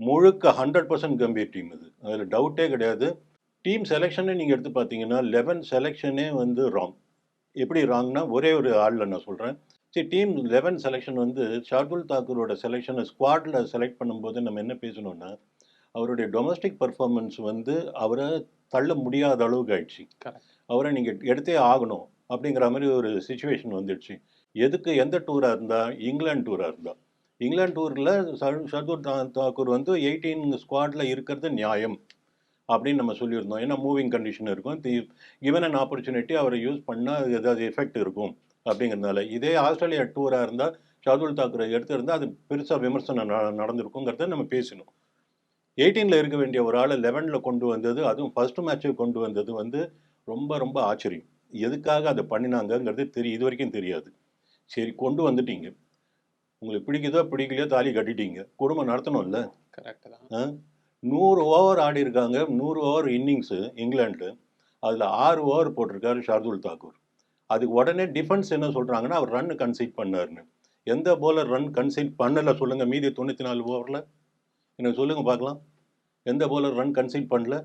முழுக்க hundred percent Gambhir team இது. அதில் டவுட்டே கிடையாது. டீம் செலெக்ஷனே நீங்கள் எடுத்து பார்த்தீங்கன்னா லெவன் செலெக்ஷனே வந்து ராங் எப்படி ராங்னா ஒரே ஒரு ஆளில் நான் சொல்கிறேன் சரி டீம் லெவன் செலெக்ஷன் வந்து ஷார்துல் தாக்கூரோட செலெக்ஷனை ஸ்குவாடில் செலக்ட் பண்ணும்போது நம்ம என்ன பேசணும்னா அவருடைய டொமஸ்டிக் பர்ஃபார்மன்ஸ் வந்து அவரை தள்ள முடியாத அளவுக்கு ஆயிடுச்சு. அவரை நீங்கள் எடுத்தே ஆகணும் அப்படிங்கிற மாதிரி ஒரு சுச்சுவேஷன் வந்துடுச்சு. எதுக்கு எந்த டூராக இருந்தால் இங்கிலாந்து டூராக இருந்தால் இங்கிலாந்து டூரில் ஷர்துல் தாக்கூர் வந்து எயிட்டீன் ஸ்குவாடில் இருக்கிறது நியாயம் அப்படின்னு நம்ம சொல்லியிருந்தோம். ஏன்னா மூவிங் கண்டிஷன் இருக்கும். தி கிவன் அன் ஆப்பர்ச்சுனிட்டி அவரை யூஸ் பண்ணால் ஏதாவது எஃபெக்ட் இருக்கும் அப்படிங்கிறதுனால. இதே ஆஸ்திரேலியா டூராக இருந்தால் ஷாதுல் தாக்கூரை எடுத்திருந்தால் அது பெருசாக விமர்சனம் ந- நடந்திருக்குங்கிறத நம்ம பேசணும் எயிட்டீனில் இருக்க வேண்டிய ஒரு ஆளை லெவனில் கொண்டு வந்தது அதுவும் ஃபர்ஸ்ட் மேட்ச்சுக்கு கொண்டு வந்தது வந்து ரொம்ப ரொம்ப ஆச்சரியம். எதுக்காக அதை பண்ணினாங்கங்கிறது தெரிய இது வரைக்கும் தெரியாது. சரி கொண்டு வந்துட்டீங்க. உங்களுக்கு பிடிக்குதோ பிடிக்கலையோ தாலி கட்டிட்டீங்க. குடும்பம் நடத்தணும்ல. கரெக்ட் தான். ஆ? நூறு ஓவர் ஆடி இருக்காங்க. நூறு ஓவர் இன்னிங்ஸு இங்கிலாந்து. அதில் ஆறு ஓவர் போட்டிருக்காரு ஷார்துல் தாக்கூர். அதுக்கு உடனே டிஃபென்ஸ் என்ன சொல்கிறாங்கன்னா அவர் ரன் கன்சீட் பண்ணாருன்னு. எந்த போலர் ரன் கன்சீட் பண்ணலை சொல்லுங்கள் மீதி தொண்ணூற்றி நாலு ஓவரில் எனக்கு சொல்லுங்கள் பார்க்கலாம். எந்த போலர் ரன் கன்சீட் பண்ணல?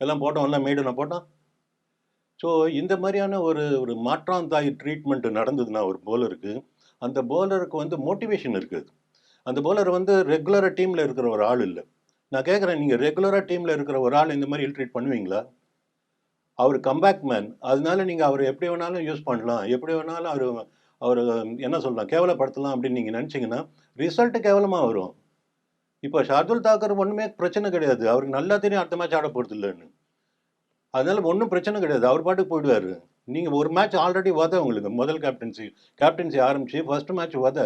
எல்லாம் போட்டோம் எல்லாம் மேடனை போட்டான் ஸோ இந்த மாதிரியான ஒரு ஒரு மாற்றாந்தாய் ட்ரீட்மெண்ட் நடந்ததுன்னா ஒரு போலருக்கு அந்த போலருக்கு வந்து மோட்டிவேஷன் இருக்குது. அந்த போலர் வந்து ரெகுலராக டீமில் இருக்கிற ஒரு ஆள் இல்லை. நான் கேட்குறேன் நீங்கள் ரெகுலராக டீமில் இருக்கிற ஒரு ஆள் இந்த மாதிரி ட்ரீட் பண்ணுவீங்களா? அவர் கம்பேக் மேன் அதனால நீங்கள் அவர் எப்படி வேணாலும் யூஸ் பண்ணலாம். எப்படி வேணாலும் அவர் அவர் என்ன சொல்லலாம் கேவலப்படுத்தலாம் அப்படின்னு நீங்கள் நினச்சிங்கன்னா ரிசல்ட்டு கேவலமாக வரும். இப்போ ஷார்துல் தாக்கர் ஒன்றுமே பிரச்சனை கிடையாது. அவருக்கு நல்லா தெரியும் அடுத்த மேட்ச் ஆட போகிறது இல்லைன்னு அதனால ஒன்றும் பிரச்சனை கிடையாது. அவர் பாட்டுக்கு போயிடுவார். நீங்கள் ஒரு மேட்ச் ஆல்ரெடி வத உங்களுக்கு. முதல் கேப்டன்சி கேப்டன்சி ஆரம்பிச்சு ஃபர்ஸ்ட் மேட்ச் வத.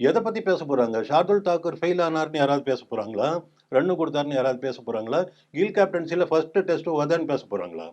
எதை பற்றி பேச போகிறாங்க ஷார்துல் தாக்கூர் ஃபெயில் ஆனார்னு யாராவது பேச போகிறாங்களா ரன்னு கொடுத்தாருன்னு யாராவது பேச போகிறாங்களா கில் கேப்டன்சியில் ஃபர்ஸ்ட் டெஸ்ட்டு வதன்னு பேச போகிறாங்களா